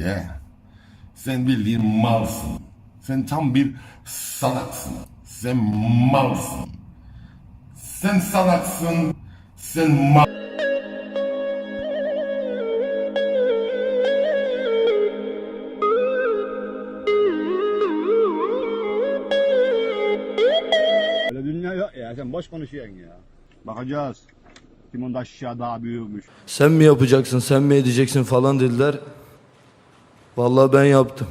Yeah. Sen bildiğin malsın. Sen tam bir salaksın. Sen malsın. Sen salaksın. Sen mal... Öyle dünya yok ya sen boş konuşuyorsun ya. Bakacağız. Kim onda aşağı daha büyükmüş. Sen mi yapacaksın, sen mi edeceksin falan dediler. Vallahi ben yaptım.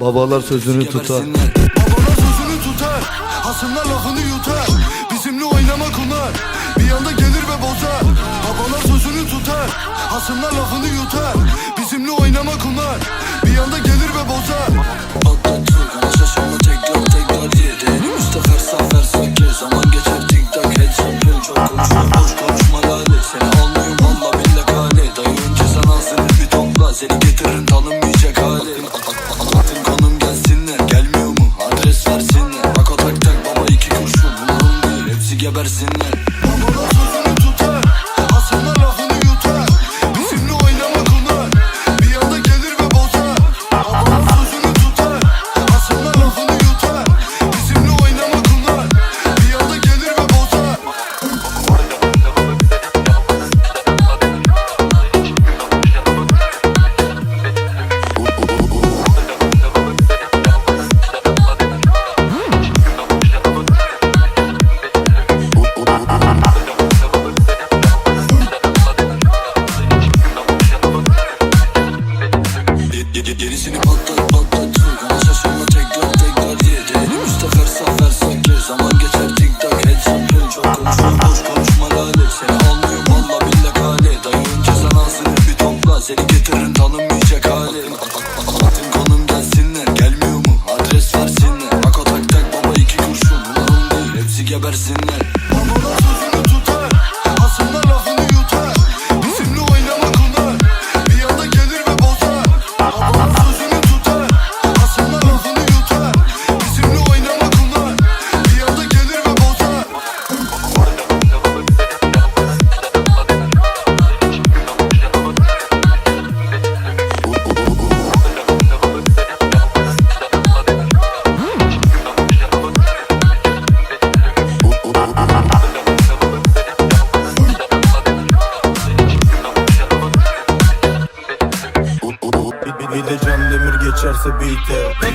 Babalar sözünü tutar. Babalar sözünü tutar. Hasımlar lafını yutar. Bizimle oynamak onlar Bir anda gelir ve bozar. Babalar sözünü tutar. Hasımlar lafını değil Gerisini patlat patlat. Ama şaşırma tekrar tekrar yedi. Önümüzde fersa fersa gez Zaman geçer tik tak. Headshot pill Çok konuşma boş konuşma lale. Seni almıyorum valla bille kale. Dayı önce sen ağzını bir topla. Seni getiririm tanınmayacak hali Atın konum gelsinler Gelmiyor mu? Adres versinler. Bak o tak tak baba iki kurşun. Umurum değil hepsi gebersinler geçerse biter.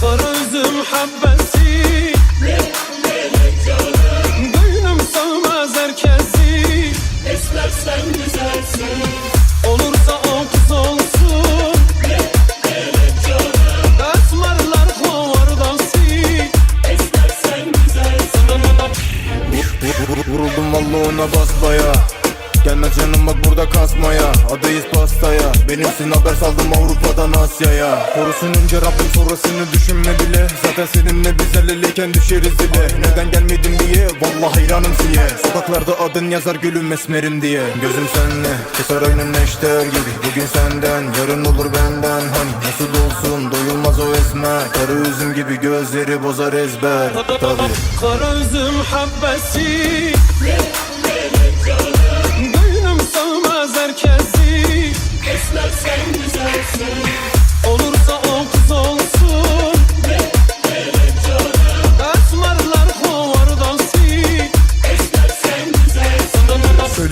Kara üzüm habbesi. Gönlüm sığmaz herkesi. Esmer sen güzelsin. Olursa o kız olsun Esmerler hovardası Esmer sen güzelsin Vuruldum valla ona basbaya Gelme canım bak burada kasmaya. Adayız pastaya. Benimsin haber saldım Avrupa'dan Asya'ya. Korusun önce Rabbim sonrasını düşünme bile. Zaten seninle biz el eleyken düşeriz dile Neden gelmedin diye? Vallahi hayranım siye. Sokaklarda adın yazar gülüm esmerim diye. Gözüm senle keser aynı neşter gibi. Bugün senden yarın olur benden. Hani nasıl olsun doyulmaz o esmer Karı üzüm gibi gözleri bozar ezber. Tabii. Kara üzüm habbesi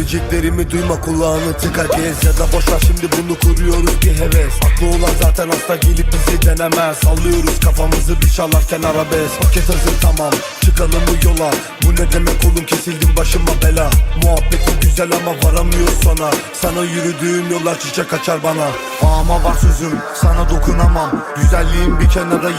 Söyleyeceklerimi duyma kulağını tıka gez Ya da boşver şimdi bunu kuruyoruz bir heves. Haklı olan zaten hasta gelip bizi denemez. Sallıyoruz kafamızı bir çalarken arabesk. Paket hazır tamam çıkalım bu yola. Bu ne demek oğlum kesildim başıma bela. Muhabbetin güzel ama varamıyoruz sana. Sana yürüdüğüm yollar çiçek açar bana. Ama var sözüm sana dokunamam. Güzelliğin bir kenara